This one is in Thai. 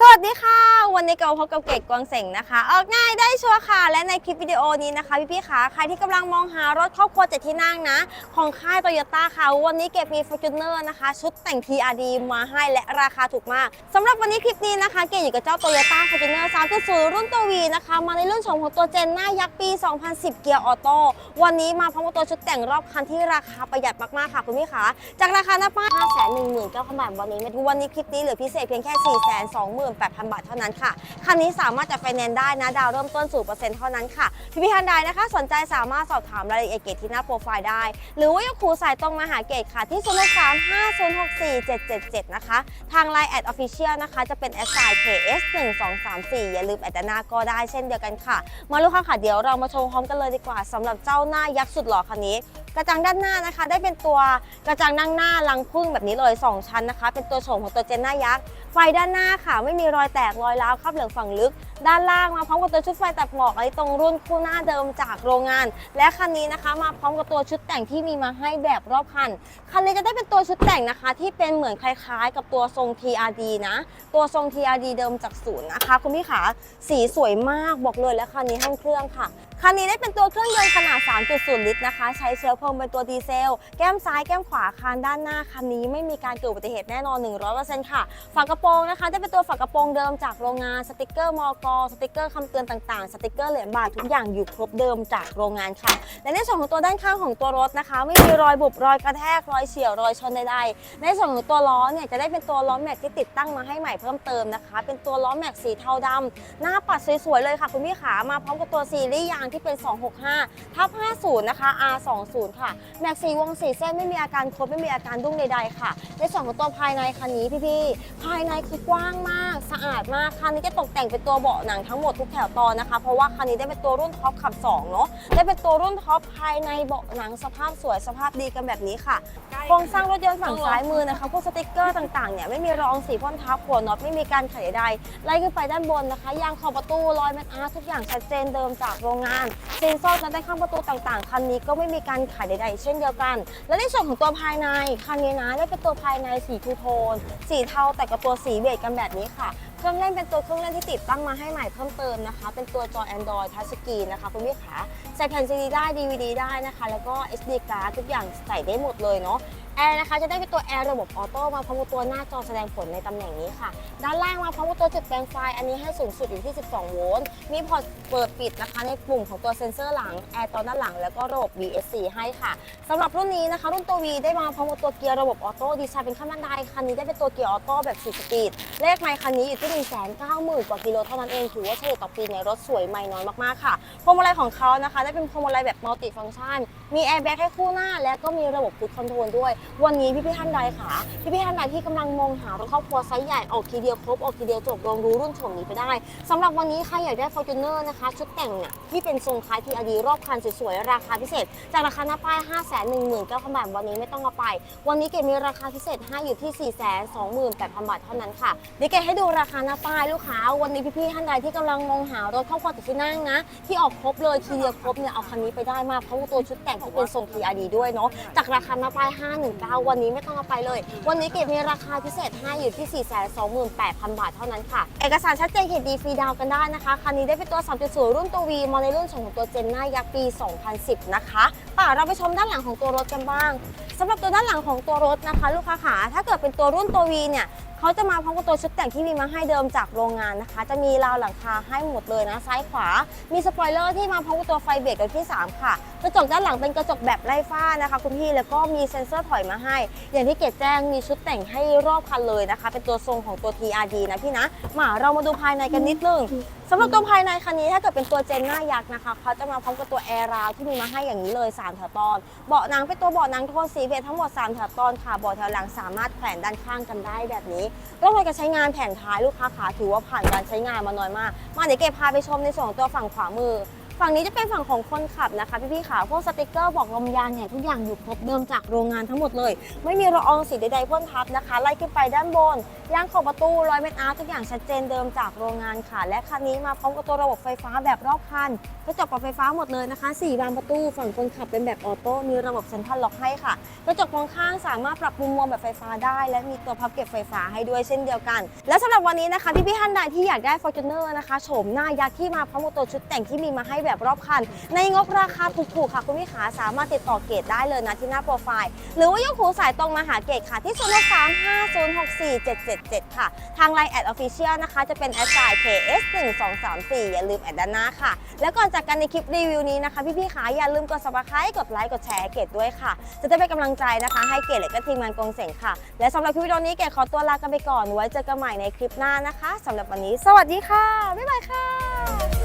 สวัสดีค่ะ วันนี้เก็พบกับเกดกวางเสงนะคะ ออกง่ายได้ชัวร์ค่ะ และในคลิปวิดีโอนี้นะคะ พี่ๆคะใครที่กำลังมองหารถครอบครัวเจ็ดที่นั่งนะ ของค่ายโตโยต้าค่ะ วันนี้เกดมี Fortuner นะคะ ชุดแต่ง TRD มาให้และราคาถูกมากสำหรับวันนี้คลิปนี้นะคะ เกดอยู่กับเจ้า Toyota Fortuner 3.0 รุ่นตัว V นะคะ มาในรุ่นโฉมของตัวเจนหน้ายักษ์ปี 2010 เกียร์ออโต้วันนี้มาพร้อมกับตัวชุดแต่งรอบคันที่ราคาประหยัดมากๆค่ะคุณพี่คะจากราคาหน้าป้าย519,000บาทวันนี้าดูวันนี้คลิปนี้เหลือพิเศษเพียงแค่428,000 บาทเท่านั้นค่ะ คันนี้สามารถจะไฟแนนซ์ได้นะ ดาวเริ่มต้น 0%เท่านั้นค่ะ พี่พี่ทันใดนะคะ สนใจสามารถสอบถามรายละเอียดเกตที่หน้าโปรไฟล์ได้ หรือว่ายังคูสายตรงมาหาเกตค่ะ ที่ 0 3 5 0 6 4 7 7 7 นะคะ ทาง Line แอดออฟฟิเชียลนะคะ จะเป็นแอดไซน์ KS 1 2 3 4อย่าลืมแอดด้านหน้าก็ได้เช่นเดียวกันค่ะ มาลูกค้าค่ะเดี๋ยวเรามาชมพร้อมกันเลยดีกว่าสำหรับเจ้าหน้ายักษ์สุดหล่อคันนี้กระจังด้านหน้านะคะ ได้เป็นตัวกระจังนั่งหน้าลังพึ่งแบบนี้เลย 2 ชั้นนะคะ เป็นตัวโฉมของตัวเจนหน้ายักษ์ ไฟด้านหน้าค่ะ ไม่มีรอยแตกรอยร้าวคราบเหลืองฝั่งลึก ด้านล่างมาพร้อมกับตัวชุดไฟตัดหมอกไอ้ตรงรุ่นคู่หน้าเดิมจากโรงงาน และคันนี้นะคะ มาพร้อมกับตัวชุดแต่งที่มีมาให้แบบรอบคัน คันนี้จะได้เป็นตัวชุดแต่งนะคะ ที่เป็นเหมือนคล้ายๆ กับตัวทรง TRD นะ ตัวทรง TRD เดิมจากศูนย์นะคะ คุณพี่ขาสีสวยมากบอกเลยและคันนี้ห้องเครื่องค่ะคันนี้ได้เป็นตัวเครื่องยนต์ขนาด 3.0 ลิตรนะคะ ใช้เชื้อเพลิงเป็นตัวดีเซล แก้มซ้ายแก้มขวาคานด้านหน้าคันนี้ไม่มีการเกิดอุบัติเหตุแน่นอน 100%ค่ะฝากระโปรงนะคะได้เป็นตัวฝากระโปรงเดิมจากโรงงานสติกเกอร์มอกสติกเกอร์คำเตือนต่างๆ สติกเกอร์เหรียญบาททุกอย่างอยู่ครบเดิมจากโรงงานค่ะ และในส่วนของตัวด้านข้างของตัวรถนะคะ ไม่มีรอยบุบรอยกระแทกรอยเฉี่ยวรอยชนใดๆในส่วนของตัวล้อเนี่ยจะได้เป็นตัวล้อแม็กที่ติดตั้งมาให้ใหม่เพิ่มเติมนะคะ เป็นตัวล้อแม็กสีเทาดำหน้าปัดสวยๆเลยค่ะ คุณพี่ขามาพร้อมกับตัวซีรีส์ยางที่เป็น 265ทับ50 นะคะ R20 ค่ะแม็กสีวงสีเส้นไม่มีอาการคดไม่มีอาการดุ้งใดๆค่ะ ในส่วนของตัวภายในคันนี้พี่ๆภายในคือกว้างมาก สะอาดมากคันนี้จะตกแต่งเป็นตัวเบาะหนังทั้งหมดทุกแถวตอนนะคะ เพราะว่าคันนี้ได้เป็นตัวรุ่นท็อปขับ2เนาะได้เป็นตัวรุ่นท็อปภายในเบาะหนังสภาพสวยสภาพดีกันแบบนี้ค่ะโครงสร้างรถยนต์ฝั่งซ้ายมือนะคะพวกสติกเกอร์ต่างๆเนี่ยไม่มีรองสีพ่นทับหัวน็อตไม่มีการไขใดๆไล่ขึ้นไปด้านบนนะคะยางขอบประตูรอยแมทอาร์ทุกอย่างชัดเจนเดิมจากโรงงานเซ็นเซอร์ชั้นใต้ข้างประตูต่างๆคันนี้ก็ไม่มีการไขใดๆ เช่นเดียวกัน และในส่วนของตัวภายในคันนี้นะได้เป็นตัวภายในสีทูโทนสีเทาแต่กับตัวสีเบจกันแบบนี้ค่ะ เครื่องเล่นเป็นตัวเครื่องเล่นที่ติดตั้งมาให้ใหม่เพิ่มเติมนะคะ เป็นตัวจอ Android Touch Screen นะคะคุณพี่ขาใส่แผ่น CD ได้ DVD ได้นะคะ แล้วก็ SD card ทุกอย่างใส่ได้หมดเลยเนาะแอร์นะคะจะได้เป็นตัวแอร์ระบบออโต้มาพร้อมกับตัวหน้าจอแสดงผลในตำแหน่งนี้ค่ะ ด้านล่างมาพร้อมกับตัวจุดแปลงไฟอันนี้ให้สูงสุดอยู่ที่ 12 โวลต์มีพอร์ตเปิดปิดนะคะ ในปุ่มของตัวเซ็นเซอร์หลังแอร์ตอนด้านหลังแล้วก็ระบบ VSC ให้ค่ะสำหรับรุ่นนี้นะคะ รุ่นตัว V ได้มาพร้อมกับตัวเกียร์ระบบออโต้ดีไซน์เป็นขั้นบันไดคันนี้ได้เป็นตัวเกียร์ออโต้แบบ4สปีดเลขไมล์คันนี้อยู่ที่190,000 กว่ากิโลเท่านั้นเอง ถือว่าเฉลี่ยต่อปีในรถสวยไม่น้อยมากๆค่ะ พวงมาลัยของเขานะคะได้เป็นพวงมาลัยแบบมัลติฟังก์ชัน มีแอร์แบ็กให้คู่หน้า และก็มีระบบคุดคอนโทรลด้วย วันนี้พี่พี่ท่านใดค่ะ พี่พี่ท่านใดที่กำลังมองหารถครอบครัวไซส์ใหญ่ออกทีเดียวครบออกทีเดียวจบลองรู้รุ่นโฉมนี้ไปได้สำหรับวันนี้ใครอยากได้ Fortuner นะคะชุดแต่งเนี่ยที่เป็นทรงคล้าย TRD รอบคันสวยๆราคาพิเศษ จากราคาหน้าป้าย 5 1 9 0 0 0บาทวันนี้ไม่ต้องเอาไป วันนี้เกดมีราคาพิเศษให้อยู่ที่ 4 2 8 0 0 0 บาทเท่านั้นค่ะเดี๋ยวเกดให้ดูราคาหน้าป้ายลูกค้า วันนี้พี่ๆท่านใดที่กำลังมองหารถครอบครัวติดที่นั่งนะ ที่ออกครบเลยทีเดียวครบเนี่ยเอาคันนี้ไปได้มากเพราะว่าตัวชุดแต่งที่เป็นทรง TRD ด้วยเนาะจากราคาหน้าป้าย 519 วันนี้ไม่ต้องเอาไปเลย วันนี้เกดมีราคาพิเศษให้อยู่ที่ 428,000 บาทเท่านั้นค่ะ เอกสารชัดเจนเขตดีฟรีดาวกันได้นะคะคันนี้ได้เป็นตัว 3.0 รุ่นตัว V มาในรุ่นของตัวเจนหน้ายักษ์ปี 2010 นะคะป่าเราไปชมด้านหลังของตัวรถกันบ้างสำหรับตัวด้านหลังของตัวรถนะคะ ลูกค้าขาถ้าเกิดเป็นตัวรุ่นตัว V เนี่ย เขาจะมาพร้อมกับตัวชุดแต่งที่มีมาให้เดิมจากโรงงานนะคะ จะมีราวหลังคาให้หมดเลยนะซ้ายขวา มีสปอยเลอร์ที่มาพร้อมกับตัวไฟเบรกตัวที่ 3 ค่ะ กระจกด้านหลังเป็นกระจกแบบไร้ฝ้านะคะคุณพี่แล้วก็มีเซ็นเซอร์ถอยมาให้ อย่างที่เกดแจ้งมีชุดแต่งให้รอบคันเลยนะคะ เป็นตัวทรงของตัว TRD นะพี่นะมาเรามาดูภายในกันนิดนึง สำหรับตัวภายในคันนี้ถ้าเกิดเป็นตัวเจนหน้ายักษ์นะคะเขาจะมาพร้อมกับตัวแอร์ราวที่มีมาให้อย่างนี้เลย3แถวตอน เบาะหนังเป็นตัวเบาะหนังโทนสีเบจทั้งหมด3แถวตอนค่ะเบาะแถวหลังสามารถแขวนด้านข้างกันได้แบบนี้ร่องรอยการใช้งานแผ่นท้ายลูกค้าขาถือว่าผ่านการใช้งานมาน้อยมาก มาเดี๋ยวเก็บพาไปชมในส่วนของตัวฝั่งขวามือ ฝั่งนี้จะเป็นฝั่งของคนขับนะคะพี่ๆค่ะพวกสติกเกอร์บอกลมยางเนี่ยทุกอย่างอยู่ครบเดิมจากโรงงานทั้งหมดเลย ไม่มีละอองสีใดๆพ่นทับนะคะ ไล่ขึ้นไปด้านบนยางขอบประตูรอยเม็ดอาร์ตทุกอย่างชัดเจนเดิมจากโรงงานค่ะ และคันนี้มาพร้อมกับตัวระบบไฟฟ้าแบบรอบคันกระจกปรับไฟฟ้าหมดเลยนะคะ4บานประตู ฝั่งคนขับเป็นแบบออโต้มีระบบเซ็นทรัลล็อกให้ค่ะกระจกมองข้างสามารถปรับมุมมองแบบไฟฟ้าได้ และมีตัวพับเก็บไฟฟ้าให้ด้วยเช่นเดียวกัน และสำหรับวันนี้นะคะพี่ๆท่านใดที่อยากได้ Fortuner นะคะโฉมหน้ายักษ์ที่มาพร้อมกับตัวชุดแต่งที่มีมาให้แบบรอบคัน ในงบราคาถูกๆค่ะคุณพี่ขาสามารถติดต่อเกตได้เลยนะที่หน้าโปรไฟล์ หรือว่ายกหูสายตรงมาหาเกตค่ะที่0 3 5 0 6 4 7 7 7 ค่ะ ทาง Line แอดออฟฟิเชียลนะคะ จะเป็นแอดไซน์ KS 1 2 3 4อย่าลืมแอดด้านหน้าค่ะ แล้วก่อนจากกันในคลิปรีวิวนี้นะคะ พี่ๆขาอย่าลืมกด subscribe กดไลค์กดแชร์เกตด้วยค่ะ จะได้เป็นกำลังใจนะคะ ให้เกตและก็ทีมงานกองเสียงค่ะ และสำหรับคลิปวิดีโอนี้เกตขอตัวลากันไปก่อนไว้เจอกันใหม่ในคลิปหน้านะคะสำหรับวันนี้ สวัสดีค่ะบ๊ายบายค่ะ